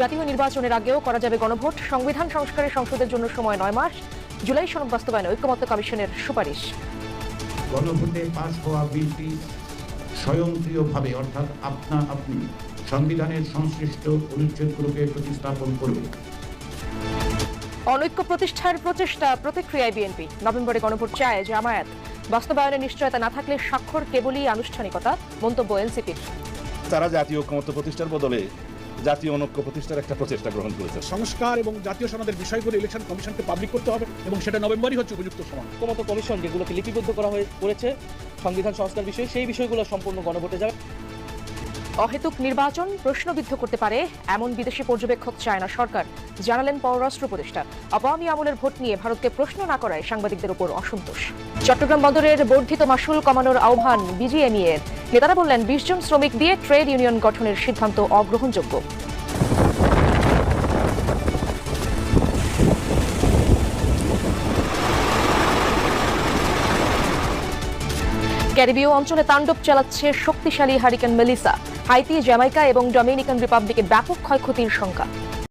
জাতীয় নির্বাচনের আগেও করা যাবে গণভোট। সংবিধান সংস্কারের সংসদের জন্য সময় নয় মাস। জুলাই সনদ বাস্তবায়নে ঐক্যমত্য কমিশনের সুপারিশ। গণভোটে পাশ হওয়া বিলটি স্বয়ংক্রিয়ভাবে অর্থাৎ আপনা আপনি সংবিধানের সংশ্লিষ্ট অনুচ্ছেদগুলোকে প্রতিস্থাপন করবে। অনৈক্য প্রতিষ্ঠার প্রচেষ্টা প্রতিক্রিয়ায় বিএনপি। নভেম্বরে গণভোট চায় জামায়াত। বাস্তবায়নের নিশ্চয়তা না থাকলে স্বাক্ষর কেবলই আনুষ্ঠানিকতা মন্তব্য এনসিপির। তারা জাতীয় ঐক্যমত্য প্রতিষ্ঠার বদলে জাতীয় অনৈক্য প্রতিষ্ঠার একটা প্রচেষ্টা গ্রহণ করেছে। সংস্কার এবং জাতীয় সনদের বিষয়গুলো ইলেকশন কমিশনকে পাবলিক করতে হবে এবং সেটা নভেম্বরই হচ্ছে উপযুক্ত সময়। ঐক্যমত কমিশন যেগুলোকে লিপিবদ্ধ করা হয়ে করেছে সংবিধান সংস্কার বিষয়ে সেই বিষয়গুলো সম্পূর্ণ গণভোটে যাবে। অহেতুক নির্বাচন প্রশ্নবিদ্ধ করতে পারে এমন বিদেশি পর্যবেক্ষক চায় না সরকার জানালেন পররাষ্ট্র উপদেষ্টা। আওয়ামী আমলের ভোট নিয়ে ভারতকে প্রশ্ন না করায় সাংবাদিকদের উপর অসন্তোষ। চট্টগ্রাম বন্দরের বর্ধিত মাসুল কমানোর আহ্বান বিজিএমই এর নেতারা বললেন বিশ জন শ্রমিক দিয়ে ট্রেড ইউনিয়ন গঠনের সিদ্ধান্ত অগ্রহণযোগ্য। ক্যারিবীয় অঞ্চলে তাণ্ডব চালাচ্ছে শক্তিশালী হারিকেন মেলিসা। হাইতি, জ্যামাইকা এবং ডমিনিকান রিপাবলিকে ব্যাপক ক্ষয়ক্ষতির শঙ্কা।